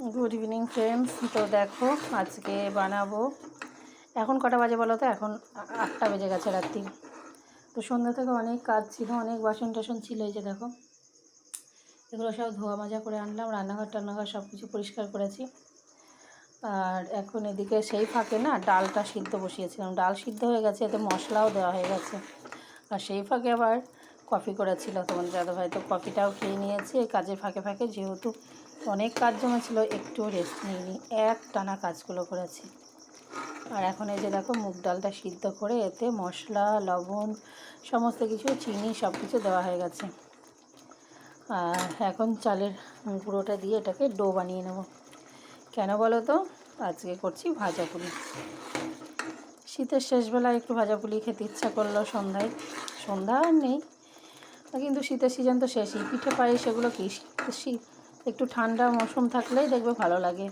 Good evening friends তো দেখো, আজকে বানাবো। এখন কটা বাজে বলো তো? এখন আটটা বেজে গেছে রাত্রি। তো সন্ধ্যা থেকে অনেক কাজ ছিল, অনেক বাসন টাসন ছিল, এই যে দেখো। এগুলো সব ধোয়া মাজা করে আনলাম, রান্নাঘর টান্নাঘর সব কিছু পরিষ্কার করেছি। আর এখন এদিকে সেই ফাঁকে না ডালটা সিদ্ধ বসিয়েছিলাম। ডাল সিদ্ধ হয়ে গেছে, এতে মশলাও দেওয়া হয়ে গেছে। আর সেই ফাঁকে আবার কফি করেছিল তোমার দাদা ভাই তো কফিটাও খেয়ে নিয়েছি, এই কাজের ফাঁকে ফাঁকে যেহেতু অনেক কাজ জমেছিল, একটু রেস্ট নিইনি এক টানা কাজগুলো করেছি। আর এখন এই যে দেখো, মুগ ডালটা সিদ্ধ করে এতে মশলা, লবণ, সমস্ত কিছু, চিনি সব কিছু দেওয়া হয়ে গেছে। আর এখন চালের গুঁড়োটা দিয়ে এটাকে ডো বানিয়ে নেব। কেন বলো তো? আজকে করছি ভাজা পুলি। শীতের শেষবেলায় একটু ভাজা পুলি খেতে ইচ্ছা করল সন্ধ্যায়। সন্ধ্যা আর নেই। তা কিন্তু শীতের সিজন তো শেষই। পিঠে পাই সেগুলো কি শীত- শীত। একটু ঠান্ডা মৌসুম থাকলেই দেখবে ভালো লাগে।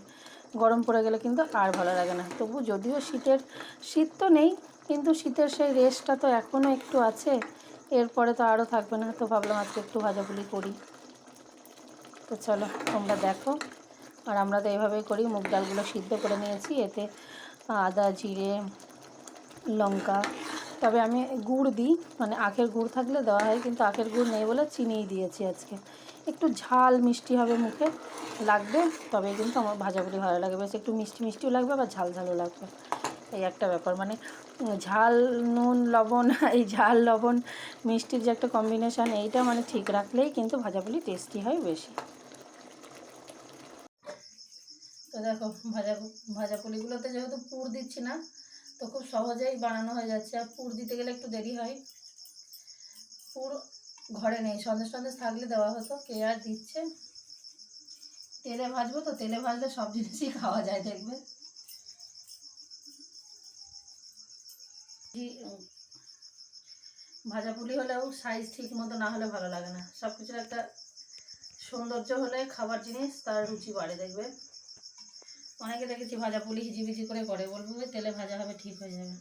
গরম পড়ে গেলে কিন্তু আর ভালো লাগে না। তবু যদিও শীতের, শীত তো নেই, কিন্তু শীতের সেই রেসটা তো এখনও একটু আছে। এরপরে তো আরও থাকবে না। তো ভাবলাম আজকে একটু ভাজাপুলি করি। তো চলো, তোমরা দেখো। আর আমরা তো এইভাবেই করি। মুগ ডালগুলো সিদ্ধ করে নিয়েছি। এতে আদা, জিরে, লঙ্কা তবে আমি গুড় দিই মানে আখের গুড় থাকলে দেওয়া হয়, কিন্তু আখের গুড় নেই বলে চিনিই দিয়েছি আজকে। একটু ঝাল মিষ্টি হবে মুখে লাগবে, তবে কিন্তু আমার ভাজাগুলি ভালো লাগবে। বেশ একটু মিষ্টি মিষ্টিও লাগবে, আবার ঝাল ঝালও লাগবে। এই একটা ব্যাপার মানে ঝাল, নুন, লবণ, এই ঝাল, লবণ, মিষ্টির যে একটা কম্বিনেশান এইটা মানে ঠিক রাখলেই কিন্তু ভাজাগুলি টেস্টি হয় বেশি। তো দেখো, ভাজা ভাজা পুলিগুলোতে যেহেতু পুর দিচ্ছি না তো খুব সহজেই বানানো হয়ে যাচ্ছে। আর পুর দিতে গেলে একটু দেরি হয়। পুর ঘরে নেই, সন্দেশ টন্দেশ থাকলে দেওয়া হতো। কে আর দিচ্ছে? তেলে ভাজবো তো, তেলে ভাজলে সব জিনিসই খাওয়া যায়, দেখবে। ভাজা পুলি হলেও সাইজ ঠিক মতো না হলে ভালো লাগে না। সব কিছুর একটা সৌন্দর্য হলে খাবার জিনিস, তার রুচি বাড়ে, দেখবে। অনেকে দেখেছি ভাজা পুলি হিজিবিজি করে করে। বলব তেলে ভাজা হবে, ঠিক হয়ে যাবে।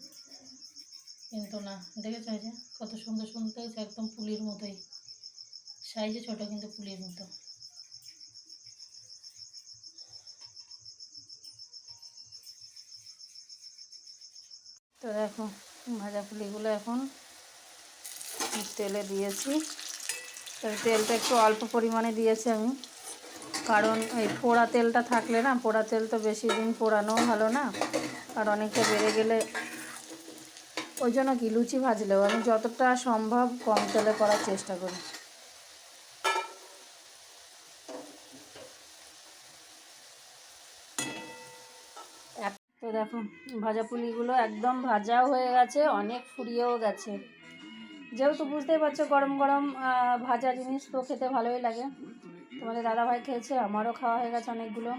কিন্তু না, দেখেছ যে, কত সুন্দর সুন্দর হয়েছে, একদম পুলির মতোই। সাইজে ছোট, কিন্তু পুলির মতো। তো দেখো, ভাজা পুলিগুলো এখন তেলে দিয়েছি। তেলটা একটু অল্প পরিমাণে দিয়েছি আমি। কারণ এই পোড়া তেলটা থাকলে না, পোড়া তেল তো বেশি দিন পোড়ানোও ভালো না। আর অনেকটা বেড়ে গেলে ওই জন্য কি, লুচি ভাজলেও আমি যতটা সম্ভব কম তেলে করার চেষ্টা করি। তো দেখো, ভাজা পুলিগুলো একদম ভাজাও হয়ে গেছে, অনেক ফুরিয়েও গেছে। যেহেতু বুঝতেই পারছ গরম গরম ভাজা জিনিস তো খেতে ভালোই লাগে। তোমাদের দাদাভাই খেয়েছে, আমারও খাওয়া হয়ে গেছে অনেকগুলো।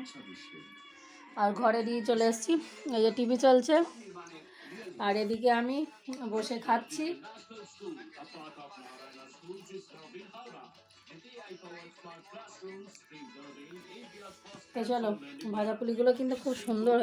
আর ঘরে দিয়ে চলে এসেছি, এই যে টিভি চলছে। আর এদিকে আমি বসে খাচ্ছি। চলো ভাজা পুলিগুলো কিন্তু খুব সুন্দর